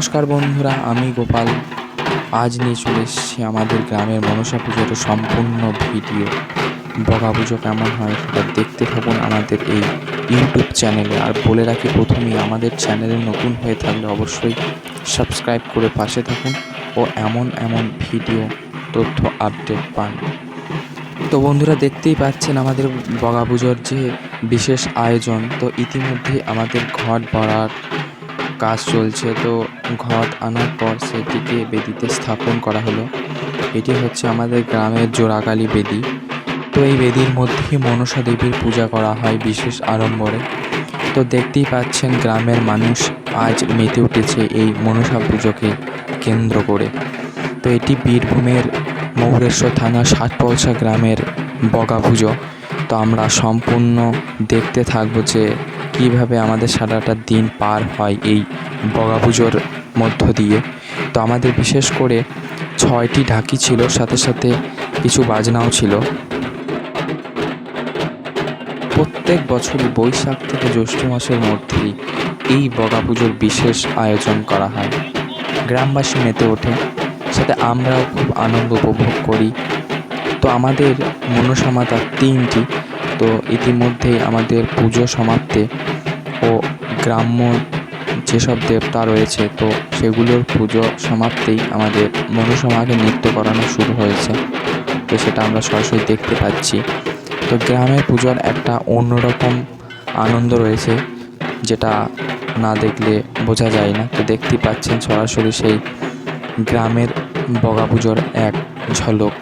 নমস্কার বন্ধুরা, আমি গোপাল। আজ নিয়ে চলে এসেছি আমাদের গ্রামের মনসা পুজোর সম্পূর্ণ ভিডিও। বগা পুজো কেমন হয় সেটা দেখতে থাকুন আমাদের এই ইউটিউব চ্যানেলে। আর বলে রাখি, প্রথমেই আমাদের চ্যানেলে নতুন হয়ে থাকলে অবশ্যই সাবস্ক্রাইব করে পাশে থাকুন ও এমন এমন ভিডিও, তথ্য আপডেট পান। তো বন্ধুরা, দেখতেই পাচ্ছেন আমাদের বগা পুজোর যে বিশেষ আয়োজন। তো ইতিমধ্যে আমাদের ঘট ভরার কাজ চলছে, তো ঘট আনার পর সেটিকে বেদিতে স্থাপন করা হলো। এটি হচ্ছে আমাদের গ্রামের জোড়াকালী বেদি। তো এই বেদির মধ্যেই মনসা দেবীর পূজা করা হয় বিশেষ আড়ম্বরে। তো দেখতেই পাচ্ছেন গ্রামের মানুষ আজ মেতে উঠেছে এই মনসা পুজোকে কেন্দ্র করে। তো এটি বীরভূমের মৌরেশ্বর থানা ষাটপলসা গ্রামের বগা পুজো। তো আমরা সম্পূর্ণ দেখতে থাকব যে কীভাবে আমাদের সারাটা দিন পার হয় এই বগা পুজোর মধ্য দিয়ে। তো আমাদের বিশেষ করে ছয়টি ঢাকি ছিল, সাথে সাথে কিছু বাজনাও ছিল। প্রত্যেক বছরই বৈশাখ থেকে জ্যৈষ্ঠ মাসের মধ্যেই এই বগা পুজোর বিশেষ আয়োজন করা হয়। গ্রামবাসী মেতে ওঠে, সাথে আমরাও খুব আনন্দ উপভোগ করি। তো আমাদের মনসা মাতা তিনটি তো ইতিমধ্যেই আমাদের পুজো সমাপ্তে ও গ্রাম্য যেসব দেবতা রয়েছে, তো সেগুলোর পুজো সমাপ্তেই আমাদের মনসা মাকে নৃত্য করানো শুরু হয়েছে। তো সেটা আমরা সরাসরি দেখতে পাচ্ছি। তো গ্রামের পুজোর একটা অন্যরকম আনন্দ রয়েছে, যেটা না দেখলে বোঝা যায় না। তো দেখতেই পাচ্ছেন সরাসরি সেই গ্রামের বগা পুজোর এক ঝলক।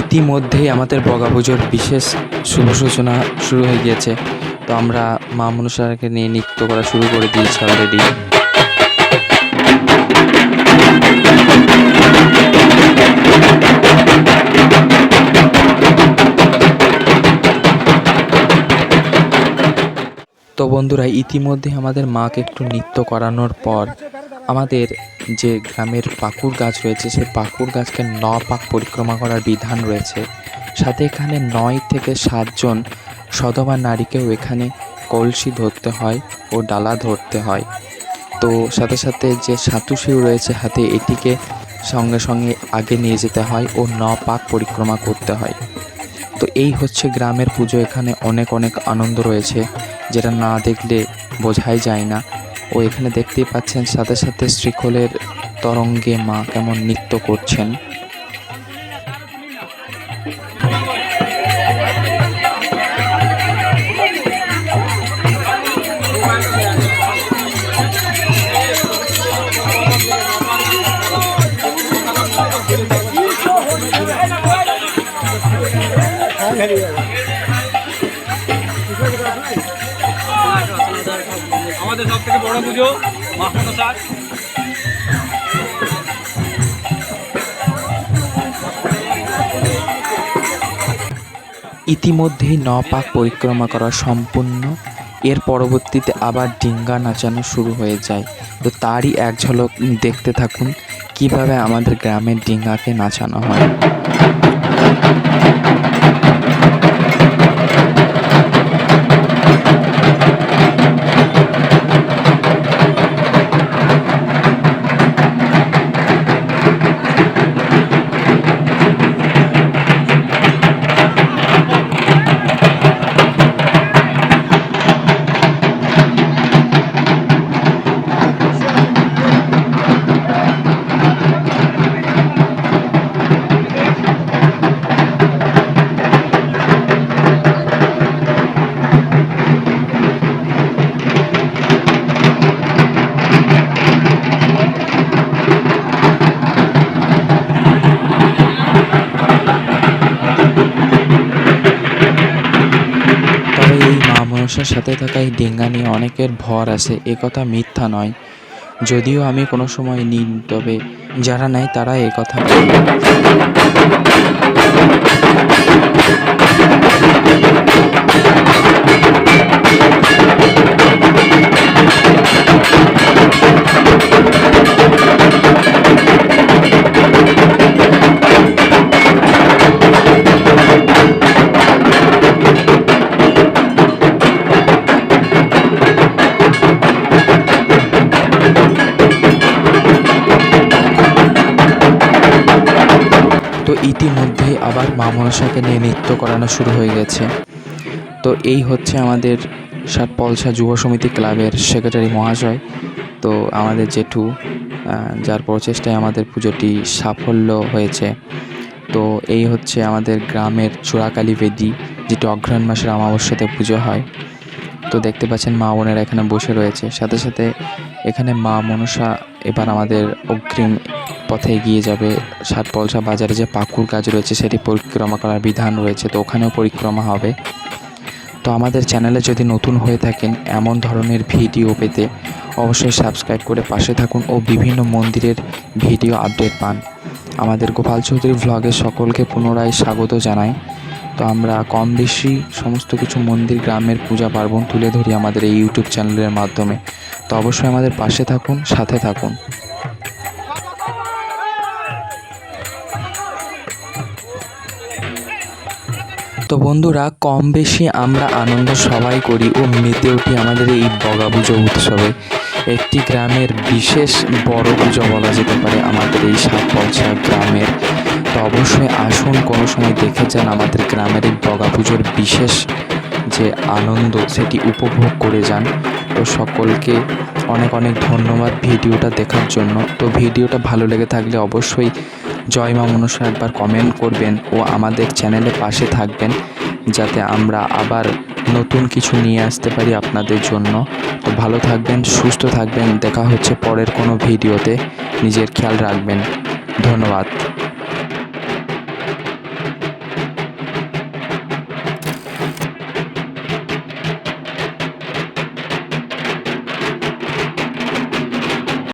ইতিমধ্যেই আমাদের বগা পুজোর বিশেষ শুভ সূচনা শুরু হয়ে গিয়েছে। তো আমরা মা মনসাকে নিয়ে নৃত্য করা শুরু করে দিয়েছি অলরেডি তো বন্ধুরা, ইতিমধ্যে আমাদের মাকে একটু নৃত্য করানোর পর আমাদের যে গ্রামের পাকুর গাছ রয়েছে, সেই পাকুর গাছকে ন পাক পরিক্রমা করার বিধান রয়েছে। সাথে এখানে নয় থেকে সাতজন সধবা নারীকেও এখানে কলসি ধরতে হয় ও ডালা ধরতে হয়। তো সাথে সাথে যে সাতু শিউ রয়েছে, হাতে এটিকে সঙ্গে সঙ্গে আগে নিয়ে যেতে হয় ও ন পাক পরিক্রমা করতে হয়। তো এই হচ্ছে গ্রামের পুজো, এখানে অনেক অনেক আনন্দ রয়েছে, যেটা না দেখলে বোঝাই যায় না। ও এখানে দেখতেই পাচ্ছেন সাথে সাথে শ্রীখোলের তরঙ্গে মা কেমন নৃত্য করছেন। আমাদের বড় পুজো, মা মনসার ইতিমধ্যেই ন পাক পরিক্রমা করা সম্পূর্ণ। এর পরবর্তীতে আবার ডিঙ্গা নাচানো শুরু হয়ে যায়। তো তারই এক ঝলক দেখতে থাকুন, কীভাবে আমাদের গ্রামের ডিঙ্গাকে নাচানো হয়। এই মা মনসার সাথে থাকা এই ডেঙ্গা নিয়ে অনেকের ভর আছে, এ কথা মিথ্যা নয়। যদিও আমি কোনো সময় নিই তবে যারা নেয় তারা এ কথা বলে ইতিমধ্যেই আবার মা মনসাকে নিয়ে নৃত্য করানো শুরু হয়ে গেছে। তো এই হচ্ছে আমাদের সাত পলসা যুব সমিতি ক্লাবের সেক্রেটারি মহাশয়। তো আমাদের জেঠু যার প্রচেষ্টায় আমাদের পুজোটি সাফল্য হয়েছে। তো এই হচ্ছে আমাদের গ্রামের চূড়াকালী বেদি, যেটি অঘ্রাণ মাসের অমাবস্যাতে পুজো হয়। তো দেখতে পাচ্ছেন মা বোনেরা এখানে বসে রয়েছে। সাথে সাথে এখানে মা মনসা এবার আমাদের অগ্রিম পথে এগিয়ে যাবে। সাত পলসা বাজারে যে পাকুর কাজ রয়েছে, সেটি পরিক্রমা করার বিধান রয়েছে, তো ওখানেও পরিক্রমা হবে। তো আমাদের চ্যানেলে যদি নতুন হয়ে থাকেন এমন ধরনের ভিডিও পেতে, অবশ্যই সাবস্ক্রাইব করে পাশে থাকুন ও বিভিন্ন মন্দিরের ভিডিও আপডেট পান। আমাদের গোপাল চৌধুরী ভ্লগে সকলকে পুনরায় স্বাগত জানাই। তো আমরা কম বেশি সমস্ত কিছু মন্দির, গ্রামের পূজা, পার্বণ তুলে ধরি আমাদের এই ইউটিউব চ্যানেলের মাধ্যমে। তো অবশ্যই আমাদের পাশে থাকুন, সাথে থাকুন। তো বন্ধুরা কম বেশি আমরা আনন্দ সবাই করি ও মেতে উঠি আমাদের এই বগা পুজো উৎসবে। একটি গ্রামের বিশেষ বড় পুজো বলা যেতে পারে আমাদের এই সাতপলসা গ্রামের। তো অবশ্যই আসুন, কোনো সময় দেখে যান আমাদের গ্রামের এই বগা পুজোর বিশেষ যে আনন্দ সেটি উপভোগ করে যান। তো সকলকে অনেক অনেক ধন্যবাদ ভিডিওটা দেখার জন্য। তো ভিডিওটা ভালো লেগে থাকলে অবশ্যই জয় মা মনসা একবার কমেন্ট করবেন ও আমাদের চ্যানেলে পাশে থাকবেন, যাতে আমরা আবার নতুন কিছু নিয়ে আসতে পারি আপনাদের জন্য। তো ভালো থাকবেন, সুস্থ থাকবেন, দেখা হচ্ছে পরের কোনো ভিডিওতে। নিজের খেয়াল রাখবেন। ধন্যবাদ।